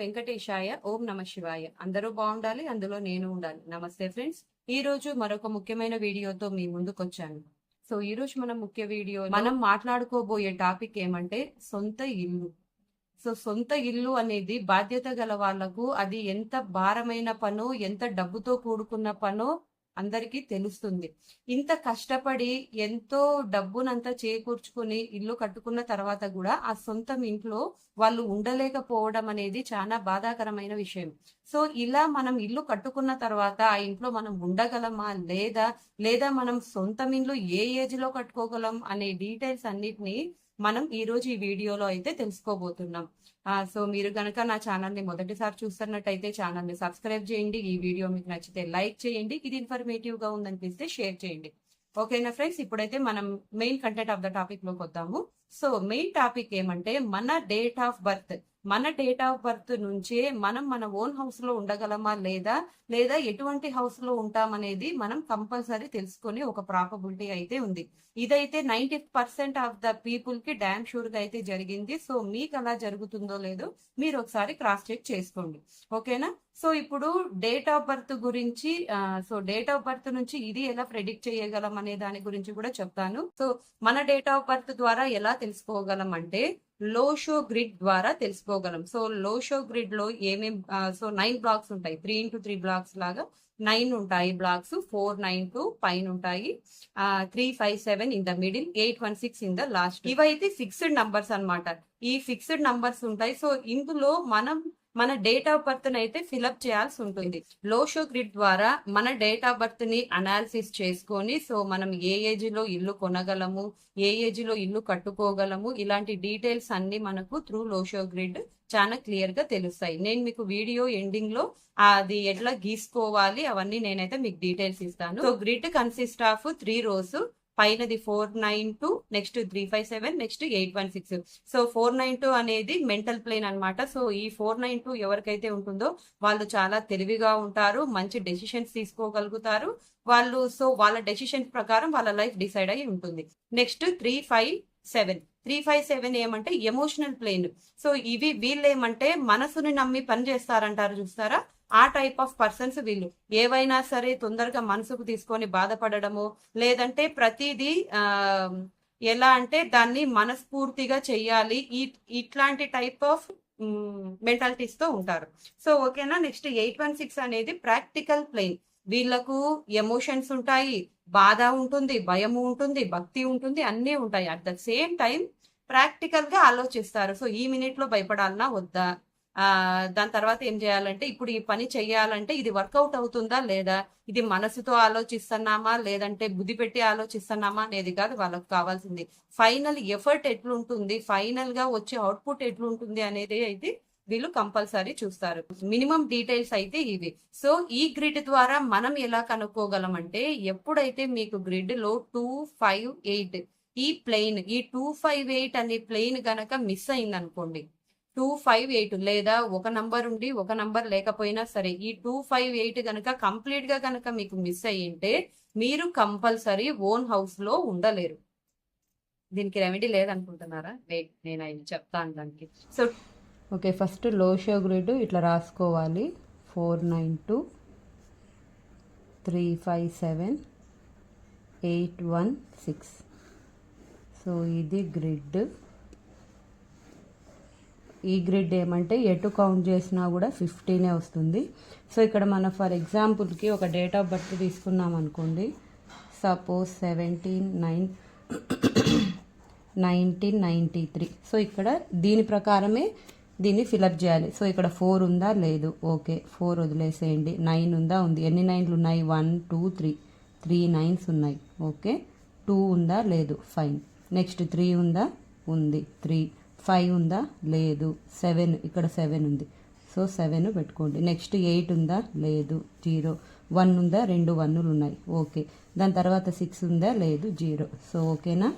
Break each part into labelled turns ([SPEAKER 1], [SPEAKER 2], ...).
[SPEAKER 1] వెంకటేశాయ ఓం నమ శివాయ. అందరూ బాగుండాలి అందులో నేను ఉండాలి. నమస్తే ఫ్రెండ్స్. ఈ రోజు మరొక ముఖ్యమైన వీడియోతో మీ ముందుకొచ్చాను. సో ఈ రోజు మనం ముఖ్య వీడియో మనం మాట్లాడుకోబోయే టాపిక్ ఏమంటే సొంత ఇల్లు. సో సొంత ఇల్లు అనేది బాధ్యత గల వాళ్ళకు అది ఎంత భారమైన పనో ఎంత డబ్బుతో కూడుకున్న పనో అందరికీ తెలుస్తుంది. ఇంత కష్టపడి ఎంతో డబ్బునంతా చేకూర్చుకుని ఇల్లు కట్టుకున్న తర్వాత కూడా ఆ సొంతం ఇంట్లో వాళ్ళు ఉండలేకపోవడం అనేది చాలా బాధాకరమైన విషయం. సో ఇలా మనం ఇల్లు కట్టుకున్న తర్వాత ఆ ఇంట్లో మనం ఉండగలమా? లేదా లేదా మనం సొంతం ఇంట్లో ఏ ఏజ్లో కట్టుకోగలం? అనే డీటెయిల్స్ అన్నిటిని మనం ఈ రోజు ఈ వీడియోలో అయితే తెలుసుకోబోతున్నాం. సో మీరు కనుక నా ఛానల్ని మొదటిసారి చూస్తున్నట్టయితే ఛానల్ని సబ్స్క్రైబ్ చేయండి. ఈ వీడియో మీకు నచ్చితే లైక్ చేయండి. ఇది ఇన్ఫర్మేటివ్గా ఉందనిపిస్తే షేర్ చేయండి. ఓకేనా ఫ్రెండ్స్? ఇప్పుడైతే మనం మెయిన్ కంటెంట్ ఆఫ్ ద టాపిక్లోకి వద్దాము. సో మెయిన్ టాపిక్ ఏమంటే మన డేట్ ఆఫ్ బర్త్. మన డేట్ ఆఫ్ బర్త్ నుంచే మనం మన ఓన్ హౌస్లో ఉండగలమా లేదా? లేదా ఎటువంటి హౌస్లో ఉంటామనేది మనం కంపల్సరీ తెలుసుకుని ఒక ప్రాపబిలిటీ అయితే ఉంది. ఇదైతే నైన్టీ పర్సెంట్ ఆఫ్ ద పీపుల్కి డ్యామ్ షూర్గా అయితే జరిగింది. సో మీకు అలా జరుగుతుందో లేదో మీరు ఒకసారి క్రాస్ చెక్ చేసుకోండి. ఓకేనా? సో ఇప్పుడు డేట్ ఆఫ్ బర్త్ గురించి సో డేట్ ఆఫ్ బర్త్ నుంచి ఇది ఎలా ప్రెడిక్ట్ చేయగలం అనే దాని గురించి కూడా చెప్తాను. సో మన డేట్ ఆఫ్ బర్త్ ద్వారా ఎలా తెలుసుకోగలం అంటే లో షో గ్రిడ్ ద్వారా తెలుసుకోగలం. సో లో షో గ్రిడ్లో ఏమేం సో నైన్ బ్లాక్స్ ఉంటాయి. త్రీ ఇంటూ త్రీ బ్లాక్స్ లాగా నైన్ ఉంటాయి బ్లాక్స్ ఫోర్ నైన్ టూ పైన ఉంటాయి. Three five seven in the middle eight one six in the last. ఇవైతే ఫిక్స్డ్ నంబర్స్ అన్నమాట. ఈ ఫిక్స్డ్ నంబర్స్ ఉంటాయి. సో ఇందులో మనం మన డేట్ ఆఫ్ బర్త్ అయితే ఫిలప్ చేయాల్సి ఉంటుంది. లోషో గ్రిడ్ ద్వారా మన డేట్ ఆఫ్ బర్త్ని అనాలిసిస్ చేసుకొని సో మనం ఏ ఏజ్లో ఇల్లు కొనగలము ఏ ఏజ్లో ఇల్లు కట్టుకోగలము ఇలాంటి డీటెయిల్స్ అన్ని మనకు త్రూ లోషో గ్రిడ్ చాలా క్లియర్గా తెలుస్తాయి. నేను మీకు వీడియో ఎండింగ్లో అది ఎట్లా గీసుకోవాలి అవన్నీ నేనైతే మీకు డీటెయిల్స్ ఇస్తాను. So grid consist of three rows పైనది four nine two next three five seven next eight one six. So four nine two అనేది మెంటల్ ప్లేన్ అనమాట సో ఈ ఫోర్ నైన్ టూ ఎవరికైతే ఉంటుందో వాళ్ళు చాలా తెలివిగా ఉంటారు మంచి డెసిషన్స్ తీసుకోగలుగుతారు. వాళ్ళు సో వాళ్ళ డెసిషన్ ప్రకారం వాళ్ళ లైఫ్ డిసైడ్ అయి ఉంటుంది. Next three five seven. Three five seven ఏమంటే ఎమోషనల్ ప్లేన్. సో ఇవి వీళ్ళు ఏమంటే మనసుని నమ్మి పని చేస్తారంటారు చూస్తారా? ఆ టైప్ ఆఫ్ పర్సన్స్ వీళ్ళు. ఏవైనా సరే తొందరగా మనసుకు తీసుకొని బాధపడడము లేదంటే ప్రతిదీ ఎలా అంటే దాన్ని మనస్ఫూర్తిగా చెయ్యాలి. ఈ ఇట్లాంటి టైప్ ఆఫ్ మెంటాలిటీస్తో ఉంటారు. సో ఓకేనా? నెక్స్ట్ ఎయిట్ వన్ సిక్స్ అనేది ప్రాక్టికల్ ప్లేన్. వీళ్ళకు ఎమోషన్స్ ఉంటాయి బాధ ఉంటుంది భయము ఉంటుంది భక్తి ఉంటుంది అన్నీ ఉంటాయి. అట్ ద సేమ్ టైం ప్రాక్టికల్గా ఆలోచిస్తారు. సో ఈ మినిట్లో భయపడాలన్నా వద్దా? దాని తర్వాత ఏం చేయాలంటే ఇప్పుడు ఈ పని చేయాలంటే ఇది వర్కౌట్ అవుతుందా లేదా? ఇది మనసుతో ఆలోచిస్తున్నామా? లేదంటే బుద్ధి పెట్టి ఆలోచిస్తున్నామా అనేది కాదు వాళ్ళకు కావాల్సింది. ఫైనల్ ఎఫర్ట్ ఎట్లుంటుంది? ఫైనల్గా వచ్చే అవుట్పుట్ ఎట్లుంటుంది అనేది అయితే వీళ్ళు కంపల్సరీ చూస్తారు. మినిమం డీటెయిల్స్ అయితే ఇవి. సో ఈ గ్రిడ్ ద్వారా మనం ఎలా కనుక్కోగలం అంటే ఎప్పుడైతే మీకు గ్రిడ్లో టూ ఫైవ్ ఎయిట్ ఈ ప్లెయిన్ ఈ టూ ఫైవ్ ఎయిట్ అనే ప్లెయిన్ గనక మిస్ అయింది అనుకోండి టూ ఫైవ్ ఎయిట్ లేదా ఒక నంబర్ ఉండి ఒక నంబర్ లేకపోయినా సరే ఈ టూ ఫైవ్ ఎయిట్ కనుక కంప్లీట్గా కనుక మీకు మిస్ అయ్యింటే మీరు కంపల్సరీ ఓన్ హౌస్లో ఉండలేరు. దీనికి రెమెడీ లేదనుకుంటున్నారా? వెయిట్ నేను అవి చెప్తాను దానికి. సో
[SPEAKER 2] ఓకే ఫస్ట్లో షో గ్రిడ్ ఇట్లా రాసుకోవాలి. Four nine two three five seven eight one six. So ఇది గ్రిడ్. ఈ గ్రిడ్ ఏమంటే ఎటు కౌంట్ చేసినా కూడా ఫిఫ్టీనే వస్తుంది. సో ఇక్కడ మనం ఫర్ ఎగ్జాంపుల్కి ఒక డేట్ ఆఫ్ బర్త్ తీసుకున్నాం అనుకోండి. Suppose seventeen nine nineteen ninety three. So ఇక్కడ దీని ప్రకారమే దీన్ని ఫిలప్ చేయాలి. సో ఇక్కడ ఫోర్ ఉందా? లేదు. ఓకే. ఫోర్ వదిలేసేయండి. నైన్ ఉందా? ఉంది. ఎన్ని నైన్లు ఉన్నాయి? One two three. Three nines ఉన్నాయి. ఓకే. టూ ఉందా? లేదు. ఫైన్. నెక్స్ట్ త్రీ ఉందా? ఉంది. త్రీ. ఫైవ్ ఉందా? లేదు. సెవెన్ ఇక్కడ సెవెన్ ఉంది. సో సెవెన్ పెట్టుకోండి. నెక్స్ట్ ఎయిట్ ఉందా? లేదు. జీరో. వన్ ఉందా? రెండు వన్నులు ఉన్నాయి. ఓకే. దాని తర్వాత సిక్స్ ఉందా? లేదు. జీరో. సో ఓకేనా?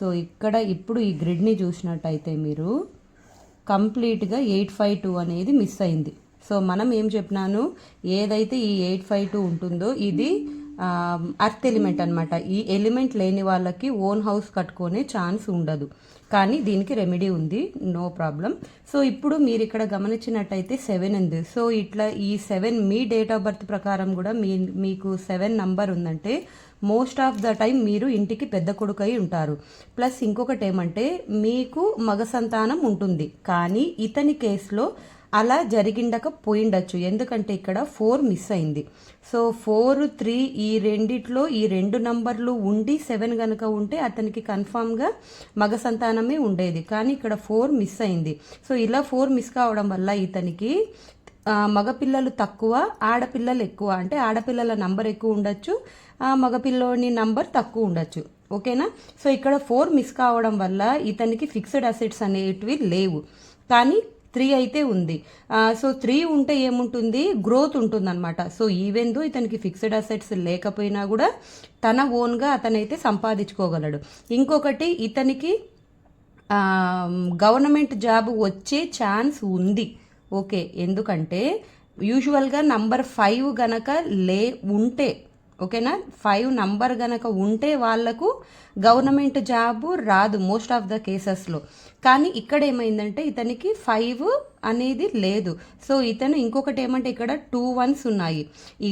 [SPEAKER 2] సో ఇక్కడ ఇప్పుడు ఈ గ్రిడ్ని చూసినట్టయితే మీరు కంప్లీట్గా ఎయిట్ ఫైవ్ టూ అనేది మిస్ అయింది. సో మనం ఏం చెప్పినాను? ఏదైతే ఈ ఎయిట్ ఫైవ్ టూ ఉంటుందో ఇది అర్త్ ఎలిమెంట్ అన్నమాట. ఈ ఎలిమెంట్ లేని వాళ్ళకి ఓన్ హౌస్ కట్టుకునే ఛాన్స్ ఉండదు. కానీ దీనికి రెమెడీ ఉంది. నో ప్రాబ్లం సో ఇప్పుడు మీరు ఇక్కడ గమనించినట్టయితే సెవెన్ ఉంది. సో ఇట్లా ఈ సెవెన్ మీ డేట్ ఆఫ్ బర్త్ ప్రకారం కూడా మీ మీకు సెవెన్ నంబర్ ఉందంటే మోస్ట్ ఆఫ్ ద టైం మీరు ఇంటికి పెద్ద కొడుకు అయి ఉంటారు. ప్లస్ ఇంకొకటి ఏమంటే మీకు మగ సంతానం ఉంటుంది. కానీ ఇతని కేసులో అలా జరిగిండక పోయిండొచ్చు ఎందుకంటే ఇక్కడ ఫోర్ మిస్ అయింది. సో ఫోర్ త్రీ ఈ రెండిట్లో ఈ రెండు నంబర్లు ఉండి సెవెన్ కనుక ఉంటే అతనికి కన్ఫామ్గా మగ సంతానమే ఉండేది. కానీ ఇక్కడ ఫోర్ మిస్ అయింది. సో ఇలా ఫోర్ మిస్ కావడం వల్ల ఇతనికి మగపిల్లలు తక్కువ ఆడపిల్లలు ఎక్కువ. అంటే ఆడపిల్లల నంబర్ ఎక్కువ ఉండొచ్చు ఆ, మగపిల్లోని నంబర్ తక్కువ ఉండొచ్చు. ఓకేనా? సో ఇక్కడ ఫోర్ మిస్ కావడం వల్ల ఇతనికి ఫిక్స్డ్ అసెట్స్ అనేటివి లేవు. కానీ త్రీ అయితే ఉంది. సో త్రీ ఉంటే ఏముంటుంది? గ్రోత్ ఉంటుందన్నమాట. సో ఈవెన్ దో ఇతనికి ఫిక్స్డ్ అసెట్స్ లేకపోయినా కూడా తన ఓన్గా అతనైతే సంపాదించుకోగలడు. ఇంకొకటి ఇతనికి గవర్నమెంట్ జాబ్ వచ్చే ఛాన్స్ ఉంది. ఓకే ఎందుకంటే యూజువల్గా నంబర్ ఫైవ్ గనక లే ఉంటే ఓకేనా? ఫైవ్ నంబర్ గనక ఉంటే వాళ్ళకు గవర్నమెంట్ జాబ్ రాదు మోస్ట్ ఆఫ్ ద కేసెస్లో. కానీ ఇక్కడ ఏమైందంటే ఇతనికి ఫైవ్ అనేది లేదు. సో ఇతను ఇంకొకటి ఏమంటే ఇక్కడ టూ వన్స్ ఉన్నాయి. ఈ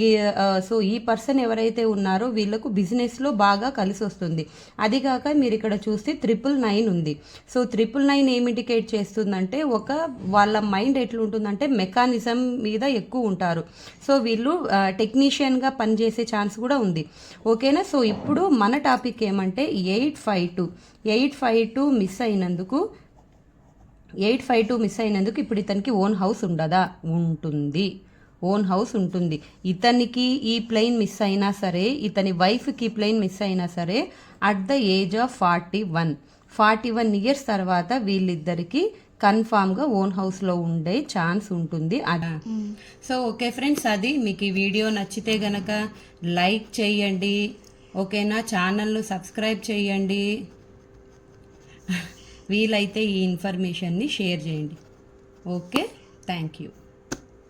[SPEAKER 2] సో ఈ పర్సన్ ఎవరైతే ఉన్నారో వీళ్ళకు బిజినెస్లో బాగా కలిసి వస్తుంది. అది కాక మీరు ఇక్కడ చూస్తే ట్రిపుల్ నైన్ ఉంది. సో ట్రిపుల్ నైన్ ఏమి ఇండికేట్ చేస్తుందంటే ఒక వాళ్ళ మైండ్ ఎట్లుంటుందంటే మెకానిజం మీద ఎక్కువ ఉంటారు. సో వీళ్ళు టెక్నీషియన్గా పనిచేసే ఛాన్స్ కూడా ఉంది. ఓకేనా? సో ఇప్పుడు మన టాపిక్ ఏమంటే eight five two. Eight five two miss అయినందుకు ఎయిట్ ఫైవ్ టూ మిస్ అయినందుకు ఇప్పుడు ఇతనికి ఓన్ హౌస్ ఉండదా? ఉంటుంది. ఓన్ హౌస్ ఉంటుంది. ఇతనికి ఈ ప్లెయిన్ మిస్ అయినా సరే ఇతని వైఫ్కి ప్లెయిన్ మిస్ అయినా సరే at the age of forty one. Forty one years తర్వాత వీళ్ళిద్దరికి కన్ఫామ్గా ఓన్ హౌస్లో ఉండే ఛాన్స్ ఉంటుంది. అది సో ఓకే ఫ్రెండ్స్ అది మీకు ఈ వీడియో నచ్చితే గనక లైక్ చేయండి. ఓకేనా? ఛానల్ను సబ్స్క్రైబ్ చేయండి. వీలైతే ఈ ఇన్ఫర్మేషన్ని షేర్ చేయండి. ఓకే? Thank you.